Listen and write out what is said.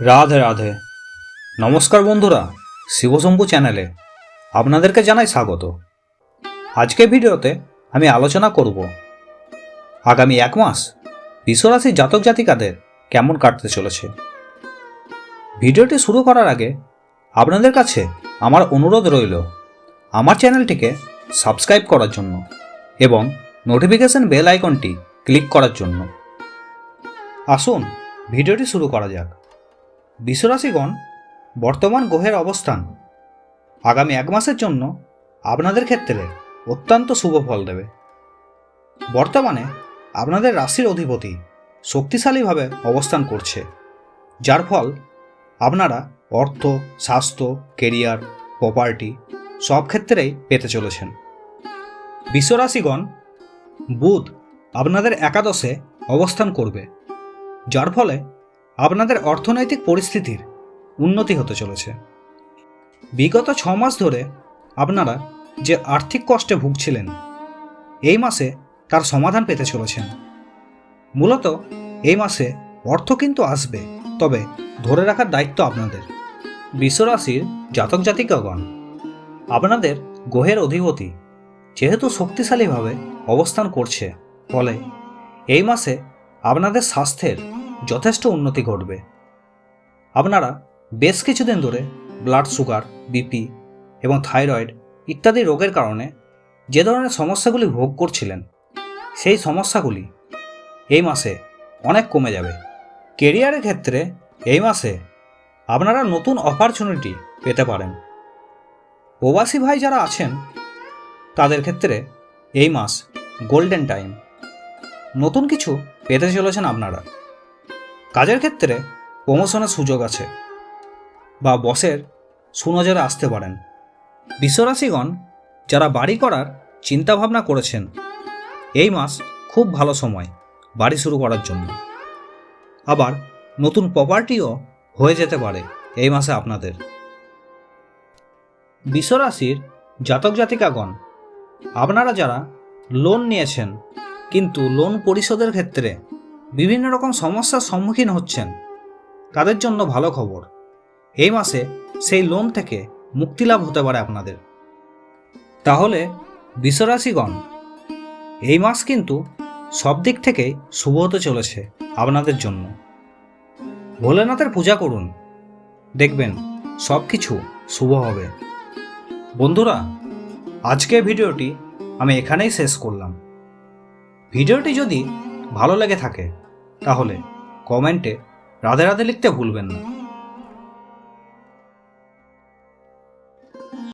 রাধে রাধে। নমস্কার বন্ধুরা, শিবশম্ভু চ্যানেলে আপনাদেরকে জানাই স্বাগত। আজকে ভিডিওতে আমি আলোচনা করব, আগামী এক মাস বিশ্বরাশি জাতক জাতিকাদের কেমন কাটতে চলেছে। ভিডিওটি শুরু করার আগে আপনাদের কাছে আমার অনুরোধ রইল আমার চ্যানেলটিকে সাবস্ক্রাইব করার জন্য এবং নোটিফিকেশন বেল আইকনটি ক্লিক করার জন্য। আসুন, ভিডিওটি শুরু করা যাক। বিশ্বরাশিগণ, বর্তমান গ্রহের অবস্থান। আগামী এক মাসের জন্য আপনাদের ক্ষেত্রে অত্যন্ত শুভ ফল দেবে। বর্তমানে আপনাদের রাশির অধিপতি শক্তিশালীভাবে অবস্থান করছে, যার ফল আপনারা অর্থ, স্বাস্থ্য, কেরিয়ার, প্রপার্টি সব ক্ষেত্রেই পেতে চলেছেন। বিশ্বরাশিগণ, বুধ আপনাদের একাদশে অবস্থান করবে, যার ফলে আপনাদের অর্থনৈতিক পরিস্থিতির উন্নতি হতে চলেছে। বিগত ছ মাস ধরে আপনারা যে আর্থিক কষ্টে ভুগছিলেন, এই মাসে তার সমাধান পেতে চলেছেন। মূলত এই মাসে অর্থ কিন্তু আসবে, তবে ধরে রাখার দায়িত্ব আপনাদের। বিশ্বরাশির জাতক জাতিকাগণ, আপনাদের গ্রহের অধিপতি যেহেতু শক্তিশালীভাবে অবস্থান করছে, ফলে এই মাসে আপনাদের স্বাস্থ্যের যথেষ্ট উন্নতি ঘটবে। আপনারা বেশ কিছুদিন ধরে ব্লাড সুগার বিপি এবং থাইরয়েড ইত্যাদি রোগের কারণে যে ধরনের সমস্যাগুলি ভোগ করছিলেন, সেই সমস্যাগুলি এই মাসে অনেক কমে যাবে। কেরিয়ারের ক্ষেত্রে এই মাসে আপনারা নতুন অপরচুনিটি পেতে পারেন। প্রবাসী ভাই যারা আছেন, তাদের ক্ষেত্রে এই মাস গোল্ডেন টাইম নতুন কিছু পেতে চলেছেন আপনারা। কাজের ক্ষেত্রে প্রমোশনের সুযোগ আছে বা বসের সুনজরে আসতে পারেন। বিশ্বরাশিগণ যারা বাড়ি করার চিন্তাভাবনা করেছেন, এই মাস খুব ভালো সময় বাড়ি শুরু করার জন্য। আবার নতুন প্রপার্টিও হয়ে যেতে পারে এই মাসে আপনাদের। বিশ্বরাশির জাতক জাতিকাগণ, আপনারা যারা লোন নিয়েছেন, কিন্তু লোন পরিশোধের ক্ষেত্রে বিভিন্ন রকম সমস্যার সম্মুখীন হচ্ছেন। তাদের জন্য ভালো খবর। এই মাসে সেই লোন থেকে মুক্তি লাভ হতে পারে আপনাদের। তাহলে বিশ্বরাশিগণ, এই মাস কিন্তু সব দিক থেকেই শুভ হতে চলেছে আপনাদের জন্য। ভোলেনাথের পূজা করুন। দেখবেন সব কিছু শুভ হবে। বন্ধুরা, আজকের ভিডিওটি আমি এখানেই শেষ করলাম। ভিডিওটি যদি ভালো লেগে থাকে তাহলে কমেন্টে রাধে রাধে লিখতে ভুলবেন না।